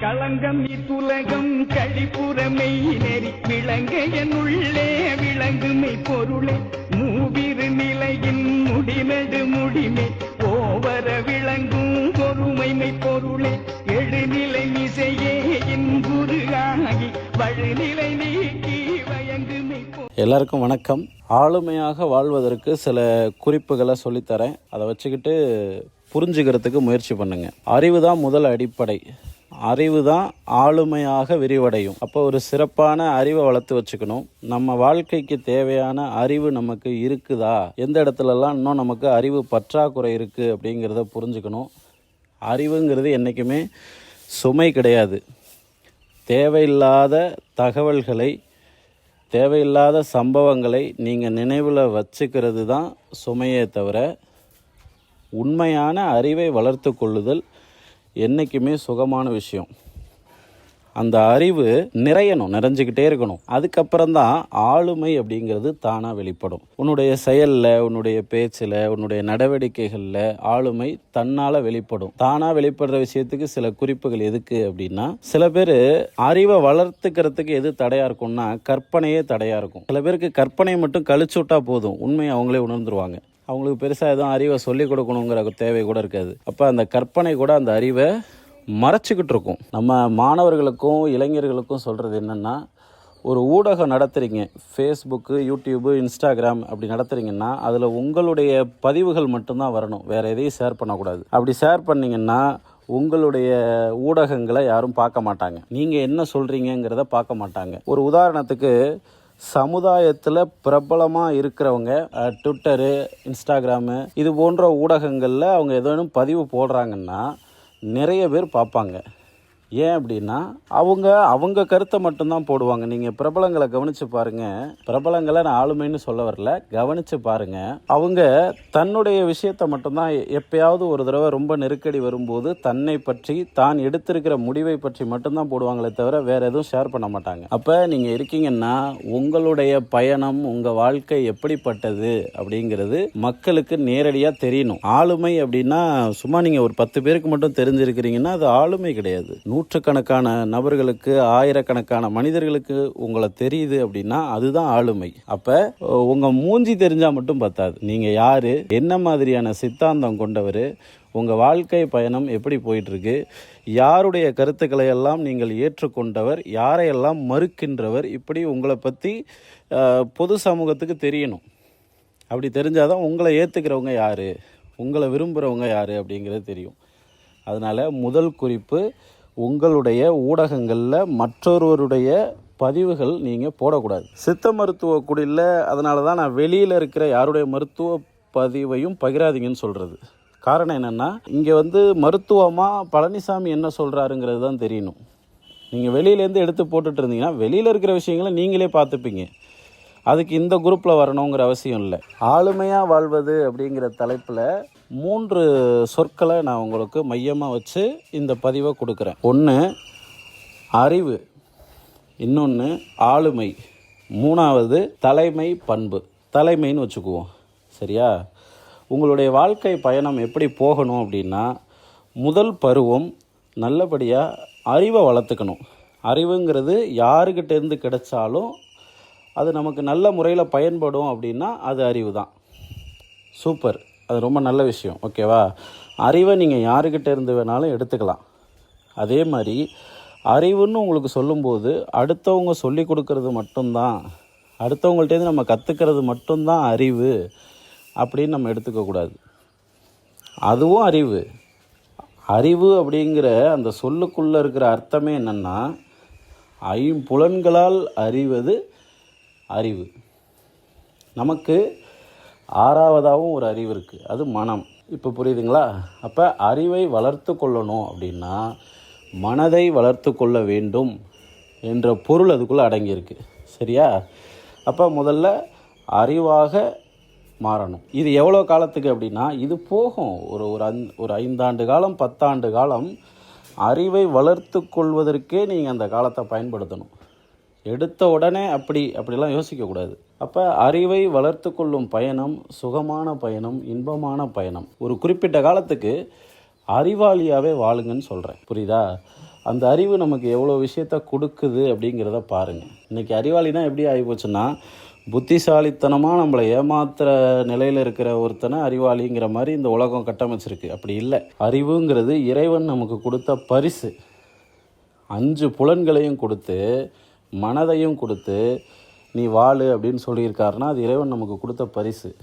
களங்கம் இத்துலகம் கழிப்புறமை நெறி விளங்க என்னுள்ளே விளங்குமை பொருளே. மூவிரு நிலையின் முடிநடு முடிமை. ஓவர விளங்கும் பொறுமைமை பொருளே. எழுநிலை இசையே இன்புரு ஆகி வழுநிலை நீக்கி வயங்குமை எல்லாருக்கும் வணக்கம். ஆளுமையாக வாழ்வதற்கு சில குறிப்புகளை சொல்லித்தரேன். அதை வச்சுக்கிட்டு புரிஞ்சுக்கிறதுக்கு முயற்சி பண்ணுங்க. அறிவு தான் முதல் அடிப்படை. அறிவு தான் ஆளுமையாக விரிவடையும். அப்போ ஒரு சிறப்பான அறிவை வளர்த்து வச்சுக்கணும். நம்ம வாழ்க்கைக்கு தேவையான அறிவு நமக்கு இருக்குதா? எந்த இடத்துலலாம் இன்னும் நமக்கு அறிவு பற்றாக்குறை இருக்குது அப்படிங்கிறத புரிஞ்சுக்கணும். அறிவுங்கிறது என்றைக்குமே சுமை கிடையாது. தேவையில்லாத தகவல்களை தேவையில்லாத சம்பவங்களை நீங்கள் நினைவில் வச்சுக்கிறது தான் சுமையே தவிர உண்மையான அறிவை வளர்த்து கொள்ளுதல் என்றைக்குமே சுகமான விஷயம். அந்த அறிவு நிறையணும் நிறைஞ்சிக்கிட்டே இருக்கணும். அதுக்கப்புறம் தான் ஆளுமை அப்படிங்கிறது தானாக வெளிப்படும். உன்னுடைய செயலில் உன்னுடைய பேச்சில் உன்னுடைய நடவடிக்கைகளில் ஆளுமை தன்னால் வெளிப்படும். தானாக வெளிப்படுற விஷயத்துக்கு சில குறிப்புகள் எதுக்கு அப்படின்னா சில பேர் அறிவை வளர்த்துக்கிறதுக்கு எது தடையாக இருக்கும்னா கற்பனையே தடையாக இருக்கும். சில பேருக்கு கற்பனை மட்டும் கழிச்சு விட்டா போதும். உண்மையை அவங்களே உணர்ந்துருவாங்க. அவங்களுக்கு பெருசாக எதுவும் அறிவை சொல்லிக் கொடுக்கணுங்கிற தேவை கூட இருக்காது. அப்போ அந்த கற்பனை கூட அந்த அறிவை மறைச்சிக்கிட்டு இருக்கும். நம்ம மாணவர்களுக்கும் இளைஞர்களுக்கும் சொல்கிறது என்னென்னா ஒரு ஊடகம் நடத்துகிறீங்க ஃபேஸ்புக்கு யூடியூப்பு இன்ஸ்டாகிராம் அப்படி நடத்துகிறீங்கன்னா அதில் உங்களுடைய பதிவுகள் மட்டும்தான் வரணும். வேறு எதையும் ஷேர் பண்ணக்கூடாது. அப்படி ஷேர் பண்ணிங்கன்னா உங்களுடைய ஊடகங்களை யாரும் பார்க்க மாட்டாங்க. நீங்கள் என்ன சொல்கிறீங்கிறத பார்க்க மாட்டாங்க. ஒரு உதாரணத்துக்கு சமுதாயத்தில் பிரபலமாக இருக்கிறவங்க ட்விட்டரு இன்ஸ்டாகிராமு இது போன்ற ஊடகங்களில் அவங்க ஏதேனும் பதிவு போடுறாங்கன்னா நிறைய பேர் பார்ப்பாங்க. ஏன் அப்படின்னா அவங்க அவங்க கருத்தை மட்டும்தான் போடுவாங்க. நீங்கள் பிரபலங்களை கவனித்து பாருங்கள் பிரபலங்களை நான் ஆளுமைன்னு சொல்ல வரல. கவனித்து பாருங்கள் அவங்க தன்னுடைய விஷயத்தை மட்டும்தான் எப்பயாவது ஒரு தடவை ரொம்ப நெருக்கடி வரும்போது தன்னை பற்றி தான் எடுத்திருக்கிற முடிவை பற்றி மட்டும்தான் போடுவாங்களே தவிர வேற எதுவும் ஷேர் பண்ண மாட்டாங்க. அப்போ நீங்கள் இருக்கீங்கன்னா உங்களுடைய பயணம் உங்கள் வாழ்க்கை எப்படிப்பட்டது அப்படிங்கிறது மக்களுக்கு நேரடியாக தெரியணும். ஆளுமை அப்படின்னா சும்மா நீங்கள் ஒரு பத்து பேருக்கு மட்டும் தெரிஞ்சிருக்கிறீங்கன்னா அது ஆளுமை கிடையாது. நூற்றுக்கணக்கான நபர்களுக்கு ஆயிரக்கணக்கான மனிதர்களுக்கு உங்களை தெரியுது அப்படின்னா அதுதான் ஆளுமை. அப்போ உங்கள் மூஞ்சி தெரிஞ்சால் மட்டும் பத்தாது. நீங்கள் யார்? என்ன மாதிரியான சித்தாந்தம் கொண்டவர்? உங்கள் வாழ்க்கை பயணம் எப்படி போயிட்டுருக்கு? யாருடைய கருத்துக்களை எல்லாம் நீங்கள் ஏற்றுக்கொண்டவர்? யாரையெல்லாம் மறுக்கின்றவர்? இப்படி உங்களை பற்றி பொது சமூகத்துக்கு தெரியணும். அப்படி தெரிஞ்சால் தான் உங்களை ஏற்றுக்கிறவங்க யார்? உங்களை விரும்புகிறவங்க யார் அப்படிங்கிறது தெரியும். அதனால் முதல் குறிப்பு உங்களுடைய ஊடகங்களில் மற்றொருவருடைய பதிவுகள் நீங்கள் போடக்கூடாது. சித்த மருத்துவ குடியில் அதனால தான் நான் வெளியில் இருக்கிற யாருடைய மருத்துவ பதிவையும் பகிராதீங்கன்னு சொல்கிறது காரணம் என்னென்னா இங்கே வந்து மருத்துவமாக பழனிசாமி என்ன சொல்கிறாருங்கிறது தான் தெரியணும். நீங்கள் வெளியிலேருந்து எடுத்து போட்டுட்டு இருந்தீங்கன்னா வெளியில் இருக்கிற விஷயங்களை நீங்களே பார்த்துப்பீங்க. அதுக்கு இந்த குரூப்பில் வரணுங்கிற அவசியம் இல்லை. ஆளுமையாக வாழ்வது அப்படிங்கிற தலைப்பில் மூன்று சொற்களை நான் உங்களுக்கு மையமாக வச்சு இந்த பதிவை கொடுக்குறேன். ஒன்று அறிவு. இன்னொன்று ஆளுமை. மூணாவது தலைமை பண்பு. தலைமைன்னு வச்சுக்குவோம். சரியா? உங்களுடைய வாழ்க்கை பயணம் எப்படி போகணும் அப்படின்னா முதல் பருவம் நல்லபடியாக அறிவை வளர்த்துக்கணும். அறிவுங்கிறது யாருக்கிட்டேருந்து கிடைச்சாலும் அது நமக்கு நல்ல முறையில் பயன்படும் அப்படின்னா அது அறிவு தான் சூப்பர். அது ரொம்ப நல்ல விஷயம் ஓகேவா அறிவை நீங்கள் யாருக்கிட்ட இருந்து வேணாலும் எடுத்துக்கலாம். அதே மாதிரி அறிவுன்னு உங்களுக்கு சொல்லும்போது அடுத்தவங்க சொல்லி கொடுக்கறது மட்டும்தான் அடுத்தவங்கள்ட்டேருந்து நம்ம கற்றுக்கிறது மட்டும்தான் அறிவு அப்படின்னு நம்ம எடுத்துக்கக்கூடாது அதுவும் அறிவு. அறிவு அப்படிங்கிற அந்த சொல்லுக்குள்ளே இருக்கிற அர்த்தமே என்னென்னா ஐம்புலன்களால் அறிவது அறிவு. நமக்கு ஆறாவதாகவும் ஒரு அறிவு இருக்குது அது மனம். இப்போ புரியுதுங்களா? அப்போ அறிவை வளர்த்து கொள்ளணும் அப்படின்னா மனதை வளர்த்து கொள்ள வேண்டும் என்ற பொருள் அதுக்குள்ளே அடங்கியிருக்கு. சரியா? அப்போ முதல்ல அறிவாக மாறணும். இது எவ்வளோ காலத்துக்கு அப்படின்னா இது போகும். ஒரு ஒரு அந் ஒரு ஐந்தாண்டு காலம் பத்தாண்டு காலம் அறிவை வளர்த்து கொள்வதற்கே நீங்கள் அந்த காலத்தை பயன்படுத்தணும். எடுத்த உடனே அப்படி அப்படிலாம் யோசிக்கக்கூடாது. அப்போ அறிவை வளர்த்து கொள்ளும் பயணம் சுகமான பயணம் இன்பமான பயணம். ஒரு குறிப்பிட்ட காலத்துக்கு அறிவாளியாகவே வாழுங்கன்னு சொல்கிறேன் புரியுதா? அந்த அறிவு நமக்கு எவ்வளோ விஷயத்த கொடுக்குது அப்படிங்கிறத பாருங்கள் இன்றைக்கி அறிவாளினா எப்படி ஆகிப்போச்சுன்னா புத்திசாலித்தனமாக நம்மளை ஏமாத்துற நிலையில் இருக்கிற ஒருத்தனை அறிவாளிங்கிற மாதிரி இந்த உலகம் கட்டமைச்சிருக்கு. அப்படி இல்லை. அறிவுங்கிறது இறைவன் நமக்கு கொடுத்த பரிசு. அஞ்சு புலன்களையும் கொடுத்து மனதையும் கொடுத்து நீ வாழு அப்படின்னு சொல்லியிருக்காருன்னா அது இறைவன் நமக்கு கொடுத்த பரிசு.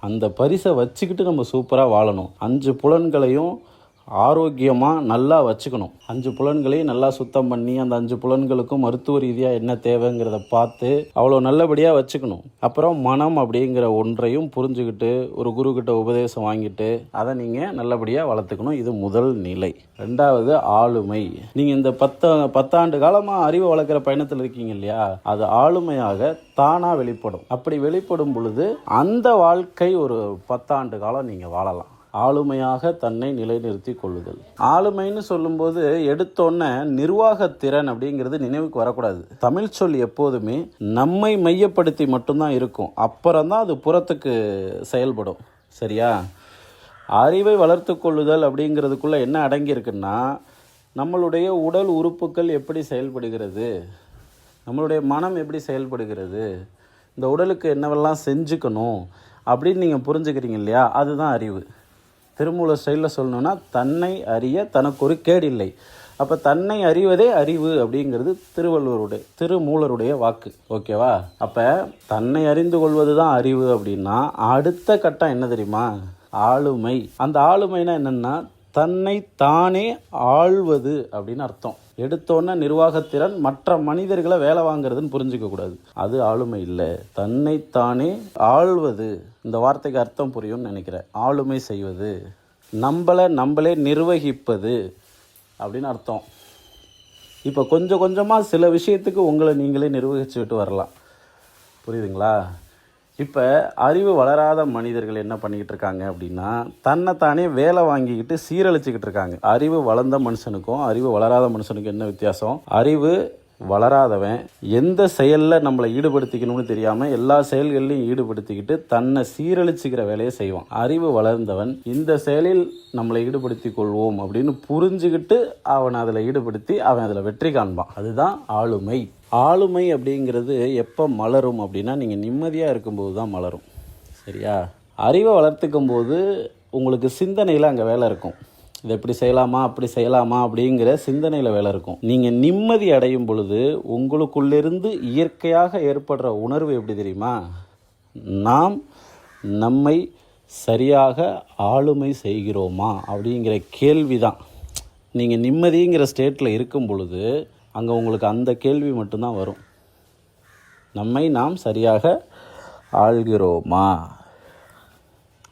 அந்த பரிசை வச்சுக்கிட்டு நம்ம சூப்பராக வாழணும். அஞ்சு புலன்களையும் ஆரோக்கியமாக நல்லா வச்சுக்கணும். அஞ்சு புலன்களையும் நல்லா சுத்தம் பண்ணி அந்த அஞ்சு புலன்களுக்கும் மருத்துவ ரீதியாக என்ன தேவைங்கிறத பார்த்து அவ்வளோ நல்லபடியாக வச்சுக்கணும். அப்புறம் மனம் அப்படிங்கிற ஒன்றையும் புரிஞ்சுக்கிட்டு ஒரு குருக்கிட்ட உபதேசம் வாங்கிட்டு அதை நீங்கள் நல்லபடியாக வளர்த்துக்கணும். இது முதல் நிலை. ரெண்டாவது ஆளுமை. நீங்கள் இந்த பத்த பத்தாண்டு காலமாக அறிவை வளர்க்குற பயணத்தில் இருக்கீங்க இல்லையா? அது ஆளுமையாக தானாக வெளிப்படும். அப்படி வெளிப்படும் பொழுது அந்த வாழ்க்கை ஒரு பத்தாண்டு காலம் நீங்கள் வாழலாம். ஆளுமையாக தன்னை நிலைநிறுத்தி கொள்ளுதல். ஆளுமைன்னு சொல்லும்போது எடுத்தோன்னே நிர்வாகத்திறன் அப்படிங்கிறது நினைவுக்கு வரக்கூடாது. தமிழ் சொல் எப்போதுமே நம்மை மையப்படுத்தி மட்டும்தான் இருக்கும். அப்புறம்தான் அது புறத்துக்கு செயல்படும். சரியா? அறிவை வளர்த்து கொள்ளுதல் அப்படிங்கிறதுக்குள்ளே என்ன அடங்கியிருக்குன்னா நம்மளுடைய உடல் உறுப்புகள் எப்படி செயல்படுகிறது நம்மளுடைய மனம் எப்படி செயல்படுகிறது இந்த உடலுக்கு என்னவெல்லாம் செஞ்சுக்கணும் அப்படின்னு நீங்கள் புரிஞ்சுக்கிறீங்க இல்லையா? அதுதான் அறிவு. திருமூல ஸ்டைலில் சொல்லணும்னா தன்னை அறிய தனக்கு ஒரு கேடு இல்லை அப்போ தன்னை அறிவதே அறிவு அப்படிங்கிறது திருவள்ளுவருடைய திருமூலருடைய வாக்கு. ஓகேவா? அப்போ தன்னை அறிந்து கொள்வது தான் அறிவு அப்படின்னா அடுத்த கட்டம் என்ன தெரியுமா? ஆளுமை. அந்த ஆளுமைனா என்னென்னா தன்னை தானே ஆள்வது அப்படின்னு அர்த்தம். எடுத்தோன்னே நிர்வாகத்திறன் மற்ற மனிதர்களை வேலை வாங்குறதுன்னு புரிஞ்சுக்க கூடாது. அது ஆளுமை இல்லை. தன்னைத்தானே ஆள்வது. இந்த வார்த்தைக்கு அர்த்தம் புரியும்னு நினைக்கிறேன். ஆளுமை செய்வது. நம்மளை நம்மளே நிர்வகிப்பது அப்படின்னு அர்த்தம். இப்போ கொஞ்சம் கொஞ்சமாக சில விஷயத்துக்கு உங்களை நீங்களே நிர்வகிச்சுக்கிட்டு வரலாம். புரியுதுங்களா? இப்போ அறிவு வளராத மனிதர்கள் என்ன பண்ணிக்கிட்டு இருக்காங்க அப்படின்னா தன்னைத்தானே வேலை வாங்கிக்கிட்டு சீரழிச்சுக்கிட்டு இருக்காங்க. அறிவு வளர்ந்த மனுஷனுக்கும் அறிவு வளராத மனுஷனுக்கும் என்ன வித்தியாசம்? அறிவு வளராதவன் எந்த செயலில் நம்மளை ஈடுபடுத்திக்கணும்னு தெரியாமல் எல்லா செயல்கள்லையும் ஈடுபடுத்திக்கிட்டு தன்னை சீரழிச்சுக்கிற வேலையை செய்வான். அறிவு வளர்ந்தவன் இந்த செயலில் நம்மளை ஈடுபடுத்தி கொள்வோம் அப்படின்னு புரிஞ்சுக்கிட்டு அவனை அதில் ஈடுபடுத்தி அவன் அதில் வெற்றி காண்பான். அதுதான் ஆளுமை. ஆளுமை அப்படிங்கிறது எப்போ மலரும் அப்படின்னா நீங்கள் நிம்மதியாக இருக்கும்போது தான் மலரும். சரியா? அறிவை வளர்த்துக்கும் போது உங்களுக்கு சிந்தனையில் அங்கே வேலை இருக்கும். இதை எப்படி செய்யலாமா அப்படி செய்யலாமா அப்படிங்கிற சிந்தனையில் வேலை இருக்கும். நீங்கள் நிம்மதி அடையும் பொழுது உங்களுக்குள்ளிருந்து இயற்கையாக ஏற்படுற உணர்வு எப்படி தெரியுமா? நாம் நம்மை சரியாக ஆளுமை செய்கிறோமா அப்படிங்கிற கேள்வி தான் நீங்கள் நிம்மதிங்கிற ஸ்டேட்டில் இருக்கும் பொழுது அங்கே உங்களுக்கு அந்த கேள்வி மட்டும்தான் வரும். நம்மை நாம் சரியாக ஆள்கிறோமா?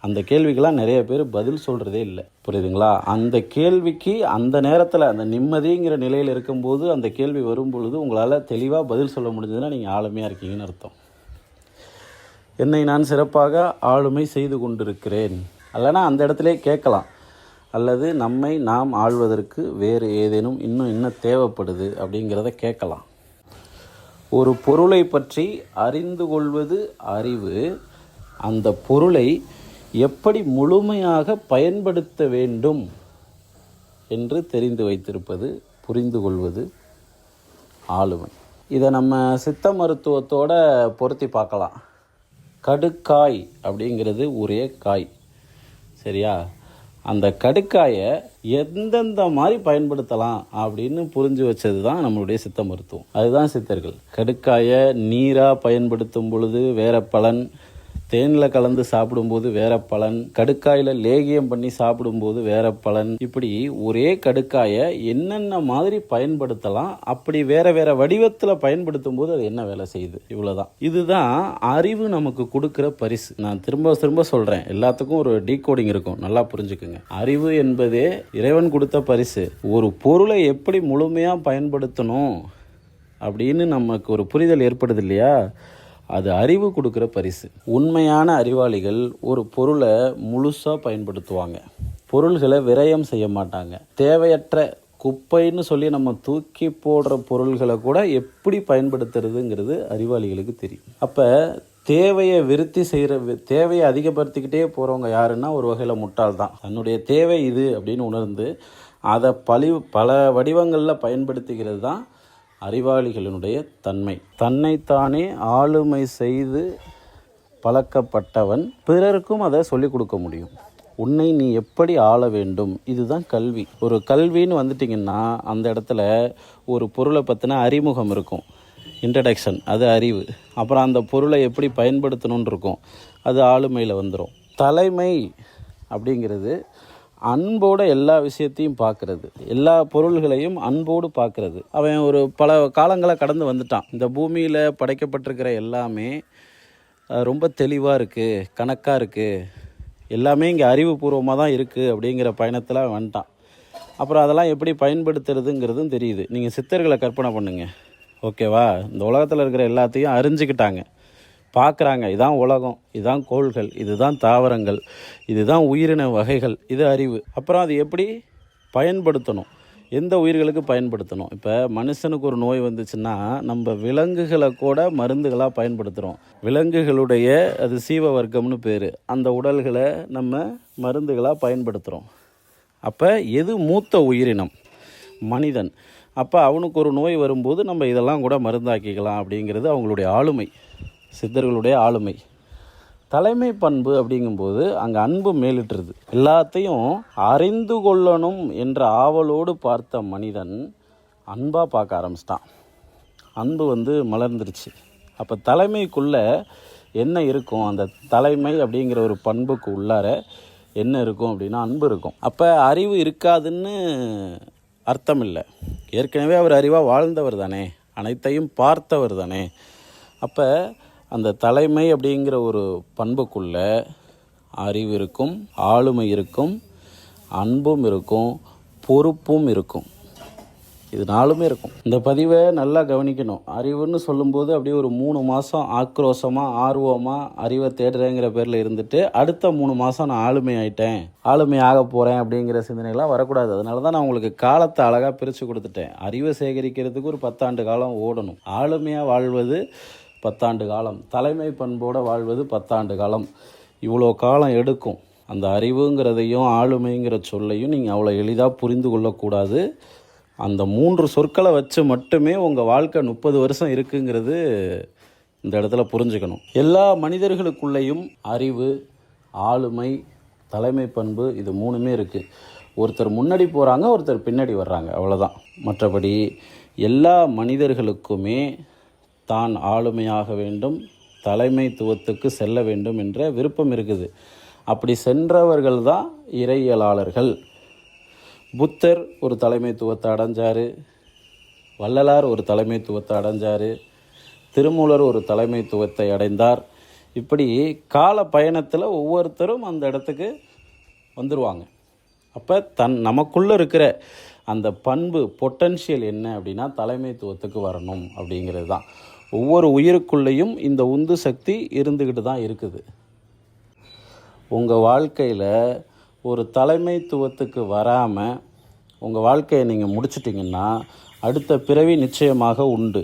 அந்த கேள்விக்கெல்லாம் நிறைய பேர் பதில் சொல்கிறதே இல்லை. புரியுதுங்களா? அந்த கேள்விக்கு அந்த நேரத்தில் அந்த நிம்மதிங்கிற நிலையில் இருக்கும்போது அந்த கேள்வி வரும் பொழுது உங்களால் தெளிவாக பதில் சொல்ல முடிஞ்சதுன்னா நீங்கள் ஆளுமையாக இருக்கீங்கன்னு அர்த்தம். என்னை நான் சிறப்பாக ஆளுமை செய்து கொண்டிருக்கிறேன். அல்லைனா அந்த இடத்திலே கேட்கலாம். அல்லது நம்மை நாம் ஆள்வதற்கு வேறு ஏதேனும் இன்னும் என்ன தேவைப்படுது அப்படிங்கிறத கேட்கலாம். ஒரு பொருளை பற்றி அறிந்து கொள்வது அறிவு. அந்த பொருளை எப்படி முழுமையாக பயன்படுத்த வேண்டும் என்று தெரிந்து வைத்திருப்பது புரிந்து கொள்வது ஆளுமை. இதை நம்ம சித்த மருத்துவத்தோட பொருத்தி பார்க்கலாம். கடுக்காய் அப்படிங்கிறது ஒரே காய். சரியா? அந்த கடுக்காயை எந்தெந்த மாதிரி பயன்படுத்தலாம் அப்படின்னு புரிஞ்சு வச்சது தான் நம்மளுடைய சித்த மருத்துவம். அதுதான் சித்தர்கள். கடுக்காயை நீராக பயன்படுத்தும் பொழுது வேற பலன் தேனில் கலந்து சாப்பிடும்போது வேற பலன் கடுக்காயில் லேகியம் பண்ணி சாப்பிடும்போது வேற பலன். இப்படி ஒரே கடுக்காயை என்னென்ன மாதிரி பயன்படுத்தலாம் அப்படி வேற வேற வடிவத்தில் பயன்படுத்தும் போது அது என்ன வேலை செய்யுது? இவ்வளோதான் இதுதான் அறிவு நமக்கு கொடுக்குற பரிசு. நான் திரும்ப திரும்ப சொல்கிறேன் எல்லாத்துக்கும் ஒரு டீகோடிங் இருக்கும். நல்லா புரிஞ்சுக்குங்க. அறிவு என்பதே இறைவன் கொடுத்த பரிசு. ஒரு பொருளை எப்படி முழுமையாக பயன்படுத்தணும் அப்படின்னு நமக்கு ஒரு புரிதல் ஏற்படுது இல்லையா? அது அறிவு கொடுக்குற பரிசு. உண்மையான அறிவாளிகள் ஒரு பொருளை முழுசாக பயன்படுத்துவாங்க. பொருள்களை விரயம் செய்ய மாட்டாங்க. தேவையற்ற குப்பைன்னு சொல்லி நம்ம தூக்கி போடுற பொருள்களை கூட எப்படி பயன்படுத்துறதுங்கிறது அறிவாளிகளுக்கு தெரியும். அப்போ தேவையை விருத்தி செய்கிற தேவையை அதிகப்படுத்திக்கிட்டே போகிறவங்க யாருன்னா ஒரு வகையில் முட்டாள் தான். தன்னுடைய தேவை இது அப்படின்னு உணர்ந்து அதை பழி பல வடிவங்களில் பயன்படுத்திக்கிறது தான் அறிவாளிகளினுடைய தன்மை. தன்னைத்தானே ஆளுமை செய்து பழக்கப்பட்டவன் பிறருக்கும் அதை சொல்லிக் கொடுக்க முடியும். உன்னை நீ எப்படி ஆள வேண்டும்? இதுதான் கல்வி. ஒரு கல்வின்னு வந்துட்டிங்கன்னா அந்த இடத்துல ஒரு பொருளை பற்றின அறிமுகம் இருக்கும். இன்ட்ரடக்ஷன் அது அறிவு. அப்புறம் அந்த பொருளை எப்படி பயன்படுத்தணும்னு இருக்கும். அது ஆளுமையில் வந்துடும் தலைமை அப்படிங்கிறது அன்போட எல்லா விஷயத்தையும் பார்க்கறது. எல்லா பொருள்களையும் அன்போடு பார்க்கறது. அவன் ஒரு பல காலங்களை கடந்து வந்துட்டான். இந்த பூமியில் படைக்கப்பட்டிருக்கிற எல்லாமே ரொம்ப தெளிவாக இருக்குது கணக்காக இருக்குது எல்லாமே இங்கே அறிவுபூர்வமாக தான் இருக்குது அப்படிங்கிற பயணத்தில் வந்துட்டான். அப்புறம் அதெல்லாம் எப்படி பயன்படுத்துறதுங்கிறதும் தெரியுது. நீங்கள் சித்தர்களை கற்பனை பண்ணுங்கள் ஓகேவா? இந்த உலகத்தில் இருக்கிற எல்லாத்தையும் அறிஞ்சுக்கிட்டாங்க. பார்க்குறாங்க. இதான் உலகம் இதுதான் கோள்கள் இதுதான் தாவரங்கள் இதுதான் உயிரின வகைகள் இது அறிவு. அப்புறம் அது எப்படி பயன்படுத்தணும்? எந்த உயிர்களுக்கு பயன்படுத்தணும்? இப்போ மனுஷனுக்கு ஒரு நோய் வந்துச்சுன்னா நம்ம விலங்குகளை கூட மருந்துகளாக பயன்படுத்துகிறோம் விலங்குகளுடைய அது சீவ வர்க்கம்னு பேர். அந்த உடல்களை நம்ம மருந்துகளாக பயன்படுத்துகிறோம் அப்போ எது மூத்த உயிரினம்? மனிதன். அப்போ அவனுக்கு ஒரு நோய் வரும்போது நம்ம இதெல்லாம் கூட மருந்தாக்கிக்கலாம் அப்படிங்கிறது அவங்களுடைய ஆளுமை. சித்தர்களுடைய ஆளுமை. தலைமை பண்பு அப்படிங்கும்போது அங்கே அன்பு மேலிட்டுருது எல்லாத்தையும் அறிந்து கொள்ளணும் என்ற ஆவலோடு பார்த்த மனிதன் அன்பாக பார்க்க ஆரம்பிச்சிட்டான். அன்பு வந்து மலர்ந்துருச்சு. அப்போ தலைமைக்குள்ளே என்ன இருக்கும்? அந்த தலைமை அப்படிங்கிற ஒரு பண்புக்கு உள்ளார என்ன இருக்கும் அப்படின்னா அன்பு இருக்கும். அப்போ அறிவு இருக்காதுன்னு அர்த்தம் இல்லை. ஏற்கனவே அவர் அறிவாக வாழ்ந்தவர் தானே. அனைத்தையும் பார்த்தவர் தானே. அப்போ அந்த தலைமை அப்படிங்கிற ஒரு பண்புக்குள்ள அறிவு இருக்கும் ஆளுமை இருக்கும் அன்பும் இருக்கும் பொறுப்பும் இருக்கும். இது நாலுமே இருக்கும். இந்த பதிவை நல்லா கவனிக்கணும். அறிவுன்னு சொல்லும்போது அப்படியே ஒரு மூணு மாதம் ஆக்ரோஷமாக ஆர்வமாக அறிவை தேடுறேங்கிற பேரில் இருந்துட்டு அடுத்த மூணு மாதம் நான் ஆளுமை ஆயிட்டேன் ஆளுமை ஆக போகிறேன் அப்படிங்கிற சிந்தனைகள்லாம் வரக்கூடாது. அதனால தான் நான் உங்களுக்கு காலத்தை அழகாக பிரித்து கொடுத்துட்டேன். அறிவை சேகரிக்கிறதுக்கு ஒரு பத்தாண்டு காலம் ஓடணும். ஆளுமையாக வாழ்வது பத்தாண்டு காலம். தலைமை பண்போடு வாழ்வது பத்தாண்டு காலம். இவ்வளோ காலம் எடுக்கும். அந்த அறிவுங்கிறதையும் ஆளுமைங்கிற சொல்லையும் நீங்கள் அவ்வளோ எளிதாக புரிந்து கொள்ளக்கூடாது. அந்த மூன்று சொற்களை வச்சு மட்டுமே உங்கள் வாழ்க்கை முப்பது வருஷம் இருக்குங்கிறது இந்த இடத்துல புரிஞ்சுக்கணும். எல்லா மனிதர்களுக்குள்ளேயும் அறிவு ஆளுமை தலைமை பண்பு இது மூணுமே இருக்குது ஒருத்தர் முன்னாடி போகிறாங்க ஒருத்தர் பின்னாடி வர்றாங்க. அவ்வளோதான் மற்றபடி எல்லா மனிதர்களுக்குமே தான் ஆளுமையாக வேண்டும் தலைமைத்துவத்துக்கு செல்ல வேண்டும் என்ற விருப்பம் இருக்குது. அப்படி சென்றவர்கள் தான் இறையியலாளர்கள். புத்தர் ஒரு தலைமைத்துவத்தை அடைஞ்சார் வள்ளலார் ஒரு தலைமைத்துவத்தை அடைஞ்சார் திருமூலர் ஒரு தலைமைத்துவத்தை அடைந்தார். இப்படி கால பயணத்தில் ஒவ்வொருத்தரும் அந்த இடத்துக்கு வந்துடுவாங்க அப்போ தன் நமக்குள்ளே இருக்கிற அந்த பண்பு பொட்டன்ஷியல் என்ன அப்படின்னா தலைமைத்துவத்துக்கு வரணும் அப்படிங்கிறது தான் ஒவ்வொரு உயிருக்குள்ளேயும் இந்த உந்து சக்தி இருந்துக்கிட்டு தான் இருக்குது. உங்கள் வாழ்க்கையில் ஒரு தலைமைத்துவத்துக்கு வராமல் உங்கள் வாழ்க்கையை நீங்கள் முடிச்சிட்டிங்கன்னா அடுத்த பிறவி நிச்சயமாக உண்டு.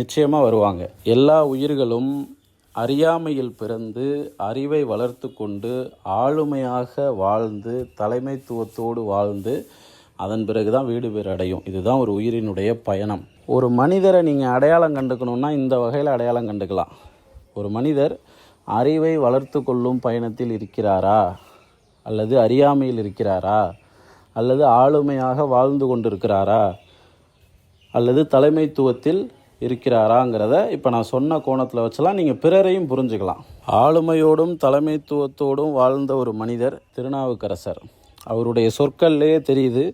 நிச்சயமாக வருவாங்க. எல்லா உயிர்களும் அறியாமையில் பிறந்து அறிவை வளர்த்து கொண்டு ஆளுமையாக வாழ்ந்து தலைமைத்துவத்தோடு வாழ்ந்து அதன் பிறகு தான் வீடு பேர் அடையும். இதுதான் ஒரு உயிரினுடைய பயணம். ஒரு மனிதரை நீங்கள் அடையாளம் கண்டுக்கணுன்னா இந்த வகையில் அடையாளம் கண்டுக்கலாம். ஒரு மனிதர் அறிவை வளர்த்து கொள்ளும் பயணத்தில் இருக்கிறாரா? அல்லது அறியாமையில் இருக்கிறாரா? அல்லது ஆளுமையாக வாழ்ந்து கொண்டிருக்கிறாரா? அல்லது தலைமைத்துவத்தில் இருக்கிறாராங்கிறத இப்போ நான் சொன்ன கோணத்தில் வச்சலாம் நீங்கள் பிறரையும் புரிஞ்சுக்கலாம். ஆளுமையோடும் தலைமைத்துவத்தோடும் வாழ்ந்த ஒரு மனிதர் திருநாவுக்கரசர். அவருடைய சொற்கள்லேயே தெரியுது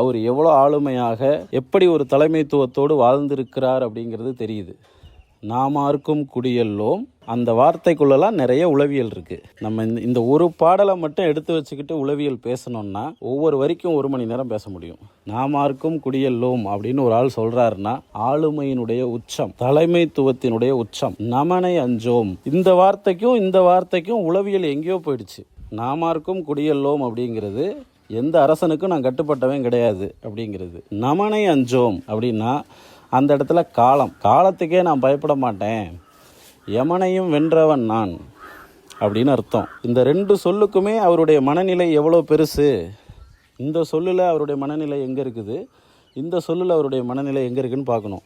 அவர் எவ்வளோ ஆளுமையாக எப்படி ஒரு தலைமைத்துவத்தோடு வாழ்ந்திருக்கிறார் அப்படிங்கிறது தெரியுது. நாமார்க்கும் குடியல்லோம். அந்த வார்த்தைக்குள்ளெல்லாம் நிறைய உளவியல் இருக்குது நம்ம இந்த இந்த ஒரு பாடலை மட்டும் எடுத்து வச்சுக்கிட்டு உளவியல் பேசணும்னா ஒவ்வொரு வரைக்கும் ஒரு மணி நேரம் பேச முடியும். நாமார்க்கும் குடியல்லோம் அப்படின்னு ஒரு ஆள் சொல்கிறாருன்னா ஆளுமையினுடைய உச்சம் தலைமைத்துவத்தினுடைய உச்சம் நமனை அஞ்சோம். இந்த வார்த்தைக்கும் இந்த வார்த்தைக்கும் உளவியல் எங்கேயோ போயிடுச்சு. நாமார்க்கும் குடியல்லோம் அப்படிங்கிறது எந்த அரசனுக்கும் நான் கட்டுப்பட்டவன் கிடையாது அப்படிங்கிறது. நமனை அஞ்சோம் அப்படின்னா அந்த இடத்துல காலம். காலத்துக்கே நான் பயப்பட மாட்டேன். யமனையும் வென்றவன் நான் அப்படின்னு அர்த்தம். இந்த ரெண்டு சொல்லுக்குமே அவருடைய மனநிலை எவ்வளோ பெருசு? இந்த சொல்லில் அவருடைய மனநிலை எங்கே இருக்குது? இந்த சொல்லில் அவருடைய மனநிலை எங்கே இருக்குதுன்னு பார்க்கணும்.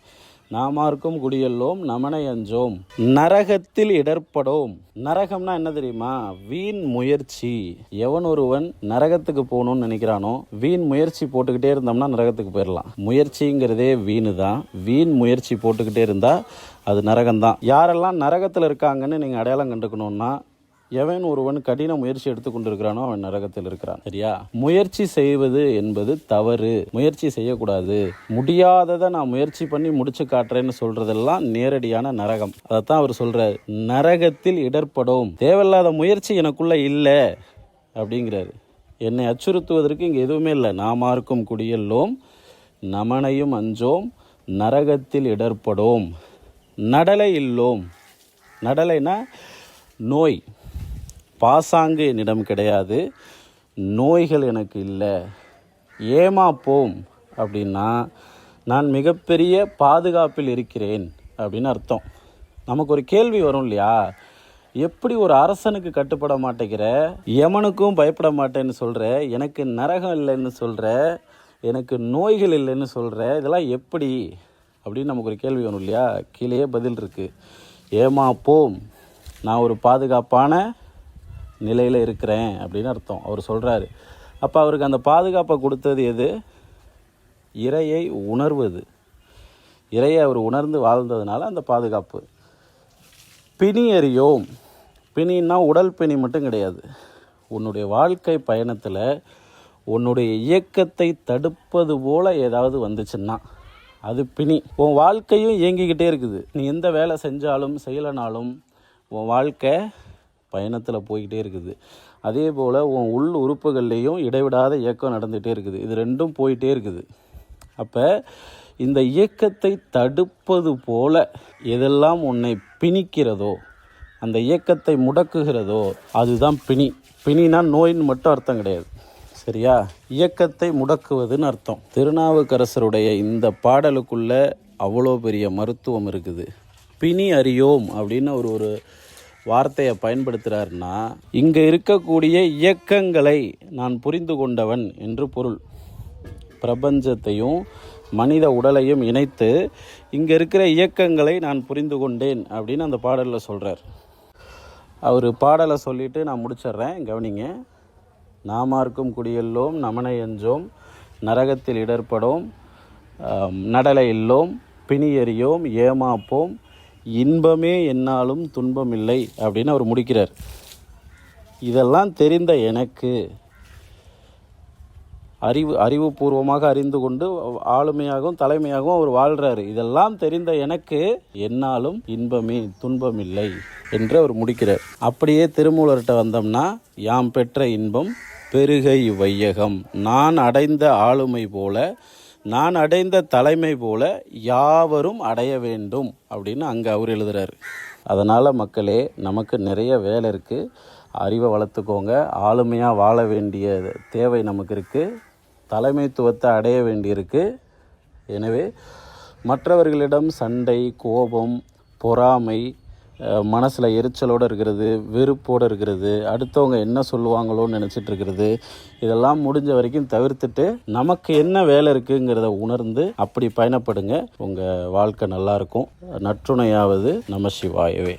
நாமார்க்கும் குடியல்லோம் நமனை அஞ்சோம். நரகத்தில் இடர்படோம். நரகம்னா என்ன தெரியுமா? வீண் முயற்சி. எவன் ஒருவன் நரகத்துக்கு போகணும்னு நினைக்கிறானோ வீண் முயற்சி போட்டுக்கிட்டே இருந்தோம்னா நரகத்துக்கு போயிடலாம் முயற்சிங்கிறதே வீணு தான் வீண் முயற்சி போட்டுக்கிட்டே இருந்தால் அது நரகம்தான். யாரெல்லாம் நரகத்தில் இருக்காங்கன்னு நீங்கள் அடையாளம் கண்டுக்கணும்னா எவன் ஒருவன் கடின முயற்சி எடுத்துக்கொண்டிருக்கிறானோ அவன் நரகத்தில் இருக்கிறான். சரியா? முயற்சி செய்வது என்பது தவறு. முயற்சி செய்யக்கூடாது. முடியாததை நான் முயற்சி பண்ணி முடிச்சு காட்டுறேன்னு சொல்றதெல்லாம் நேரடியான நரகம். அதைத்தான் அவர் சொல்றார். நரகத்தில் இடர்படும். தேவையில்லாத முயற்சி எனக்குள்ள இல்லை அப்படிங்கிறாரு. என்னை அச்சுறுத்துவதற்கு இங்கே எதுவுமே இல்லை. நாமார்க்கும் குடியல்லோம் நமனையும் அஞ்சோம் நரகத்தில் இடர்படும். நடலை இல்லோம். நடலைனா நோய். பாசாங்கு என்னிடம் கிடையாது. நோய்கள் எனக்கு இல்லை. ஏமாப்போம் அப்படின்னா நான் மிகப்பெரிய பாதுகாப்பில் இருக்கிறேன் அப்படின்னு அர்த்தம். நமக்கு ஒரு கேள்வி வரும் இல்லையா? எப்படி ஒரு அரசனுக்கு கட்டுப்பட மாட்டேங்கிற? யமனுக்கும் பயப்பட மாட்டேன்னு சொல்கிற எனக்கு நரகம் இல்லைன்னு சொல்கிற எனக்கு நோய்கள் இல்லைன்னு சொல்கிற இதெல்லாம் எப்படி? அப்படின்னு நமக்கு ஒரு கேள்வி வரும் இல்லையா? கீழேயே பதில் இருக்குது ஏமாப்போம் நான் ஒரு பாதுகாப்பான நிலையில் இருக்கிறேன் அப்படின்னு அர்த்தம். அவர் சொல்கிறாரு அப்போ அவருக்கு அந்த பாதுகாப்பை கொடுத்தது எது? இறையை உணர்வது. இறையை அவர் உணர்ந்து வாழ்ந்ததுனால அந்த பாதுகாப்பு. பிணி எறியோம் பிணின்னா உடல் பிணி மட்டும் கிடையாது. உன்னுடைய வாழ்க்கை பயணத்தில் உன்னுடைய இயக்கத்தை தடுப்பது போல் ஏதாவது வந்துச்சுன்னா அது பிணி. உன் வாழ்க்கையும் இயங்கிக்கிட்டே இருக்குது. நீ எந்த வேலை செஞ்சாலும் செய்யலைனாலும் உன் வாழ்க்கை பயணத்தில் போய்கிட்டே இருக்குது. அதே போல் உன் உள் உறுப்புகள்லேயும் இடைவிடாத இயக்கம் நடந்துகிட்டே இருக்குது. இது ரெண்டும் போயிட்டே இருக்குது. அப்போ இந்த இயக்கத்தை தடுப்பது போல எதெல்லாம் உன்னை பிணிக்கிறதோ அந்த இயக்கத்தை முடக்குகிறதோ அதுதான் பிணி. பிணினா நோயின்னு மட்டும் அர்த்தம் கிடையாது. சரியா? இயக்கத்தை முடக்குவதுன்னு அர்த்தம். திருநாவுக்கரசருடைய இந்த பாடலுக்குள்ள அவ்வளோ பெரிய மருத்துவம் இருக்குது. பிணி அறியோம் அப்படின்னு ஒரு ஒரு வார்த்தையை பயன்படுத்துகிறாருன்னா இங்கே இருக்கக்கூடிய இயக்கங்களை நான் புரிந்து கொண்டவன் என்று பொருள். பிரபஞ்சத்தையும் மனித உடலையும் இணைத்து இங்கே இருக்கிற இயக்கங்களை நான் புரிந்து கொண்டேன் அப்படின்னு அந்த பாடலில் சொல்கிறார் அவர் பாடலை சொல்லிவிட்டு நான் முடிச்சிடுறேன் கவனிங்க. நாமார்க்கும் குடியல்லோம் நமனை எஞ்சோம் நரகத்தில் இடர்படோம் நடலை இல்லோம் பிணியறியோம் ஏமாப்போம் இன்பமே என்னாலும் துன்பமில்லை அப்படின்னு அவர் முடிக்கிறார். இதெல்லாம் தெரிந்த எனக்கு அறிவு அறிவுபூர்வமாக அறிந்து கொண்டு ஆளுமையாகவும் தலைமையாகவும் அவர் வாழ்கிறாரு இதெல்லாம் தெரிந்த எனக்கு என்னாலும் இன்பமே துன்பமில்லை என்று அவர் முடிக்கிறார். அப்படியே திருமூலர்கிட்ட வந்தோம்னா யாம் பெற்ற இன்பம் பெருகை வையகம். நான் அடைந்த ஆளுமை போல நான் அடைந்த தலைமை போல யாவரும் அடைய வேண்டும் அப்படின்னு அங்கே அவர் எழுதுறாரு. அதனால் மக்களே நமக்கு நிறைய வேலை இருக்குது அறிவை வளர்த்துக்கோங்க. ஆளுமையாக வாழ வேண்டிய தேவை நமக்கு இருக்குது தலைமைத்துவத்தை அடைய வேண்டியிருக்கு எனவே மற்றவர்களிடம் சண்டை கோபம் பொறாமை மனசில் எரிச்சலோடு இருக்கிறது வெறுப்போடு இருக்கிறது அடுத்தவங்க என்ன சொல்லுவாங்களோன்னு நினச்சிட்டு இருக்கிறது இதெல்லாம் முடிஞ்ச வரைக்கும் தவிர்த்துட்டு நமக்கு என்ன வேலை இருக்குங்கிறத உணர்ந்து அப்படி பயணப்படுங்க. உங்கள் வாழ்க்கை நல்லாயிருக்கும் நற்றுணையாவது நம சிவாயவே.